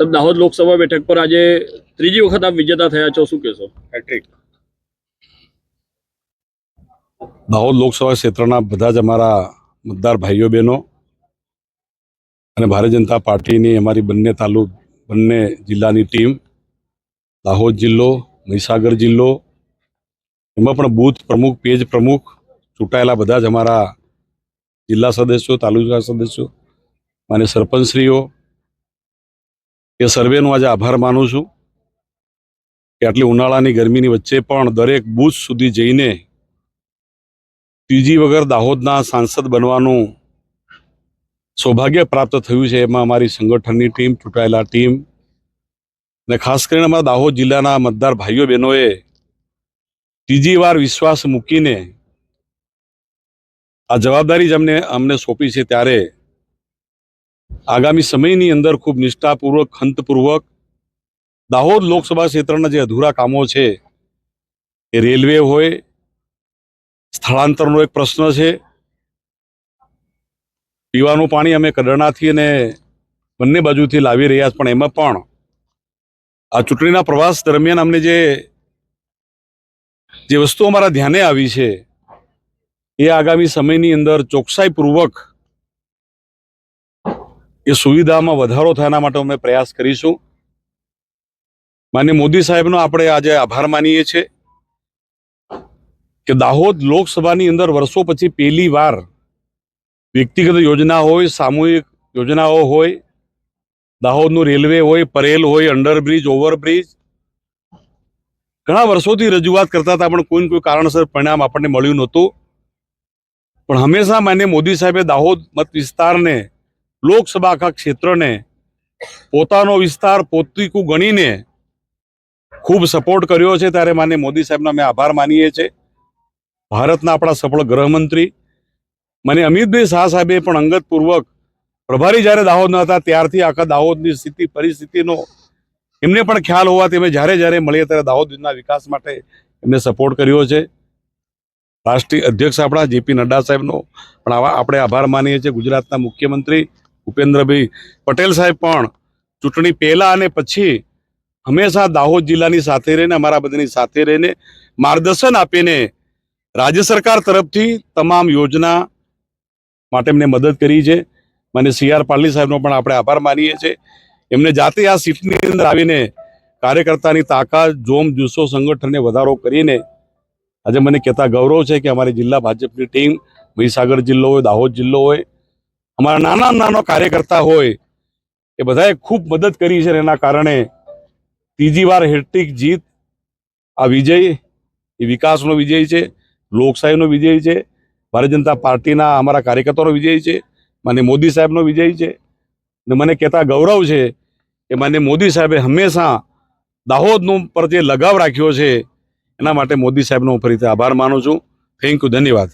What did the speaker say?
તમે દાહોદ લોકસભા બેઠક પર આજે ત્રીજી વખત આપ વિજેતા થયા છો. શું કહેશો? હેટ્રિક દાહોદ લોકસભા ક્ષેત્રના બધા જ અમારા મતદાર ભાઈઓ બહેનો અને ભારતીય જનતા પાર્ટીની અમારી બંને તાલુક બંને જિલ્લાની ટીમ દાહોદ જિલ્લો મહીસાગર જિલ્લો એમાં પણ બૂથ પ્રમુખ પેજ પ્રમુખ ચૂંટાયેલા બધા જ અમારા જિલ્લા સદસ્યો તાલુકા સદસ્યો માન્ય સરપંચશ્રીઓ એ સર્વેનો આજે આભાર માનું છું કે આટલી ઉનાળાની ગરમીની વચ્ચે પણ દરેક બૂથ સુધી જઈને ત્રીજી વગર દાહોદના સાંસદ બનવાનું સૌભાગ્ય પ્રાપ્ત થયું છે. એમાં અમારી સંગઠનની ટીમ, ચૂંટાયેલા ટીમ અને ખાસ કરીને અમારા દાહોદ જિલ્લાના મતદાર ભાઈઓ, બહેનોએ ત્રીજી વાર વિશ્વાસ મૂકીને આ જવાબદારી જ અમને અમને સોંપી છે. ત્યારે આગામી સમયની અંદર ખૂબ નિષ્ઠાપૂર્વક ખંતપૂર્વક દાહોદ લોકસભા ક્ષેત્રના જે અધૂરા કામો છે, એ રેલવે હોય, સ્થળાંતરનો એક પ્રશ્ન છે. પીવાનું પાણી અમે કડરણાથી અને બંને બાજુથી લાવી રહ્યા પણ એમાં પણ આ ચૂંટણીના પ્રવાસ દરમિયાન અમને જે જે વસ્તુ અમારા ધ્યાને આવી છે, એ આગામી સમયની અંદર ચોકસાઈપૂર્વક એ સુવિધામાં વધારો થાય એના માટે અમે પ્રયાસ કરીશું. માન્ય મોદી સાહેબનો આપણે આજે આભાર માનીએ છીએ કે દાહોદ લોકસભાની અંદર વર્ષો પછી પહેલી વાર વ્યક્તિગત યોજના હોય, સામૂહિક યોજનાઓ હોય, દાહોદનું રેલવે હોય, પરેલ હોય, અંડરબ્રિજ, ઓવરબ્રિજ, ઘણા વર્ષોથી રજૂઆત કરતા હતા, પણ કોઈ ને કોઈ કારણસર પરિણામ આપણને મળ્યું નહોતું. પણ હંમેશા માન્ય મોદી સાહેબે દાહોદ મત વિસ્તારને લોકસભા આખા ક્ષેત્રને પોતાનો વિસ્તાર પોતીકું ગણીને ખૂબ સપોર્ટ કર્યો છે. ત્યારે માન્ય મોદી સાહેબનો અમે આભાર માનીએ છીએ. ભારતના આપણા સફળ ગૃહમંત્રી મને અમિતભાઈ શાહ સાહેબે પણ અંગતપૂર્વક પ્રભારી જ્યારે દાહોદના હતા ત્યારથી આખા દાહોદની સ્થિતિ, પરિસ્થિતિનો એમને પણ ખ્યાલ હોવાથી અમે જ્યારે જ્યારે મળીએ ત્યારે દાહોદના વિકાસ માટે એમને સપોર્ટ કર્યો છે. રાષ્ટ્રીય અધ્યક્ષ આપણા જેપી નડ્ડા સાહેબનો પણ આવા આપણે આભાર માનીએ છીએ. ગુજરાતના મુખ્યમંત્રી ભૂપેન્દ્રભાઈ પટેલ સાહેબ પણ ચૂંટણી પહેલા અને પછી હંમેશા દાહોદ જિલ્લાની સાથે રહીને, અમારા બધાની સાથે રહીને માર્ગદર્શન આપીને રાજ્ય સરકાર તરફથી તમામ યોજના માટે એમને મદદ કરી છે. મને સી આર પાટલી સાહેબનો પણ આપણે આભાર માનીએ છીએ. એમને જાતે આ સીટની અંદર આવીને કાર્યકર્તાની તાકાત, જોમ, જુસ્સો, સંગઠનને વધારો કરીને આજે મને કહેતા ગૌરવ છે કે અમારી જિલ્લા ભાજપની ટીમ મહીસાગર જિલ્લો હોય, દાહોદ જિલ્લો હોય અમારા નાના નાનો કાર્યકર્તા હોય, એ બધાએ ખૂબ મદદ કરી છે એના કારણે ત્રીજી વાર હેટ્રિક જીત, આ વિજય, એ વિકાસનો વિજય છે, લોકશાહીનો વિજય છે, ભારતીય જનતા પાર્ટીના અમારા કાર્યકર્તાનો વિજય છે, માન્ય મોદી સાહેબનો વિજય છે. ને મને કહેતા ગૌરવ છે કે માન્ય મોદી સાહેબે હંમેશા દાહોદનો પર જે લગાવ રાખ્યો છે, એના માટે મોદી સાહેબનો હું ફરીથી આભાર માનું છું. થેન્ક યુ ધન્યવાદ.